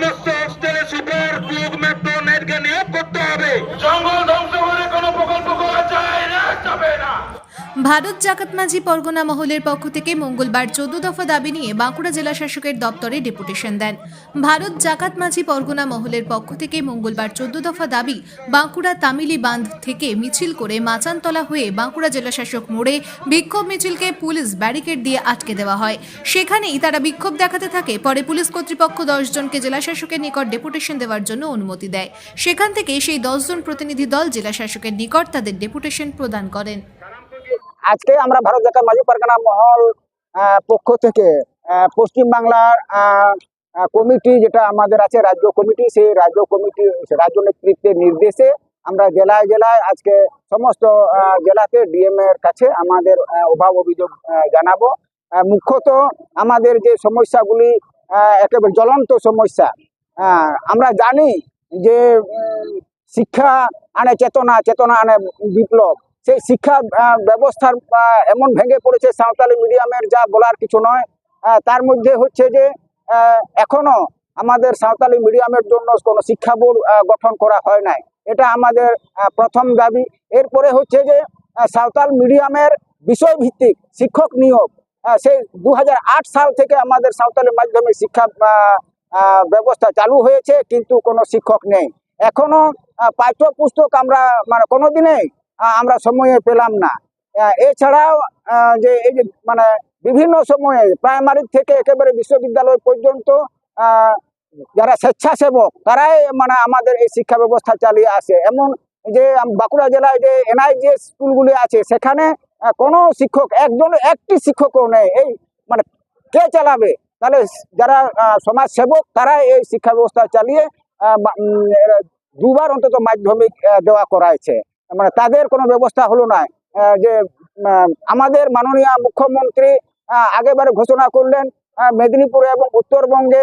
সমস্ত ভারত জাকাত মাঝি পরগনা মহলের পক্ষ থেকে মঙ্গলবার চোদ্দ দফা দাবি নিয়ে বাঁকুড়া জেলা শাসকের দপ্তরে ডেপুটেশন দেন। ভারত জাকাত মাঝি পরগনা মহলের পক্ষ থেকে মঙ্গলবার চোদ্দ দফা দাবি বাঁকুড়া তামিলি বাঁধ থেকে মিছিল করে মাচানতলা হয়ে বাঁকুড়া জেলা শাসক মোড়ে বিক্ষোভ মিছিলকে পুলিশ ব্যারিকেড দিয়ে আটকে দেওয়া হয়। সেখানেই তারা বিক্ষোভ দেখাতে থাকে, পরে পুলিশ কর্তৃপক্ষ দশজনকে জেলা শাসকের নিকট ডেপুটেশন দেওয়ার জন্য অনুমতি দেয়। সেখান থেকে সেই দশজন প্রতিনিধি দল জেলা শাসকের নিকট তাদের ডেপুটেশন প্রদান করেন। আজকে আমরা ভারত জাকাত মাঝি পারগানা মহল পক্ষ থেকে আহ, আহ, কমিটি যেটা আমাদের আছে রাজ্য কমিটি সেই রাজ্য কমিটি রাজ্য নেতৃত্বের নির্দেশে আমরা জেলায় জেলায় আজকে সমস্ত জেলাতে ডিএম এর কাছে আমাদের অভাব অভিযোগ জানাব। মুখ্যত আমাদের যে সমস্যাগুলি একেবারে জ্বলন্ত সমস্যা আমরা জানি যে শিক্ষা আনে চেতনা চেতনা আনে বিপ্লব। সেই শিক্ষা ব্যবস্থার এমন ভেঙে পড়েছে সাঁওতালি মিডিয়ামের যা বলার কিছু নয়। তার মধ্যে হচ্ছে যে এখনও আমাদের সাঁওতালি মিডিয়ামের জন্য কোনো শিক্ষা বোর্ড গঠন করা হয় নাই। এটা আমাদের প্রথম দাবি। এরপরে হচ্ছে যে সাঁওতাল মিডিয়ামের বিষয়ভিত্তিক শিক্ষক নিয়োগ সেই দু হাজার আট সাল থেকে আমাদের সাঁওতালি মাধ্যমিক শিক্ষা ব্যবস্থা চালু হয়েছে, কিন্তু কোনো শিক্ষক নেই। এখনও পাঠ্যপুস্তক আমরা মানে কোনোদিনেই আমরা সময়ে পেলাম না। এছাড়াও যে এই যে মানে বিভিন্ন সময়ে প্রাইমারি থেকে একেবারে বিশ্ববিদ্যালয় পর্যন্ত যারা স্বেচ্ছাসেবক তারাই মানে আমাদের এই শিক্ষা ব্যবস্থা চালিয়ে আসে। এমন যে বাঁকুড়া জেলায় যে এনআইজিএস স্কুলগুলি আছে সেখানে কোনো শিক্ষক একজন একটি শিক্ষকও নেই। এই মানে কে চালাবে? তাহলে যারা আহ, সমাজসেবক তারাই এই শিক্ষা ব্যবস্থা চালিয়ে দুবার অন্তত মাধ্যমিক দেওয়া করাইছে। মানে তাদের কোনো ব্যবস্থা হলো না। যে আমাদের মাননীয় মুখ্যমন্ত্রী আগেবারে ঘোষণা করলেন মেদিনীপুরে এবং উত্তরবঙ্গে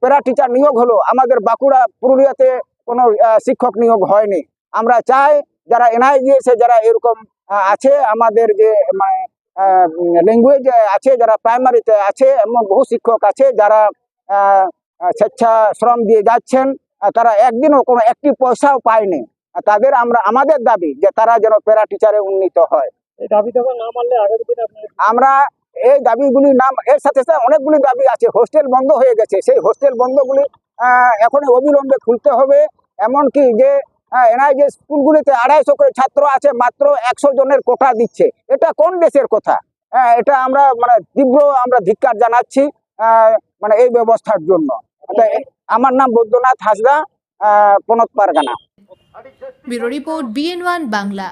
প্যারা টিচার নিয়োগ হলো। আমাদের বাঁকুড়া, পুরুলিয়াতে কোনো শিক্ষক নিয়োগ হয়নি। আমরা চাই যারা এনআইজিএসে যারা এরকম আছে, আমাদের যে মানে ল্যাঙ্গুয়েজ আছে, যারা প্রাইমারিতে আছে, এবং বহু শিক্ষক আছে, যারা স্বেচ্ছা শ্রম দিয়ে যাচ্ছেন তারা একদিনও কোনো একটি পয়সাও পায়নি। তাদের আমরা আমাদের দাবি যে তারা যেন প্যারা টিচারে উন্নীত হয়। আমরা এই দাবিগুলি নাম এর সাথে সাথে অনেকগুলি দাবি আছে হোস্টেল বন্ধ হয়ে গেছে। সেই হোস্টেল বন্ধগুলি এখন অবিলম্বে খুলতে হবে। এমনকি যে এনআইজে স্কুলগুলিতে আড়াইশো করে ছাত্র আছে মাত্র একশো জনের কোটা দিচ্ছে। এটা কোন দেশের কথা? হ্যাঁ, এটা আমরা মানে তীব্র আমরা ধিক্কার জানাচ্ছি মানে এই ব্যবস্থার জন্য। আমার নাম বৈদ্যনাথ হাসদা আহ, Panat Pargana bureau report BN one Bangla.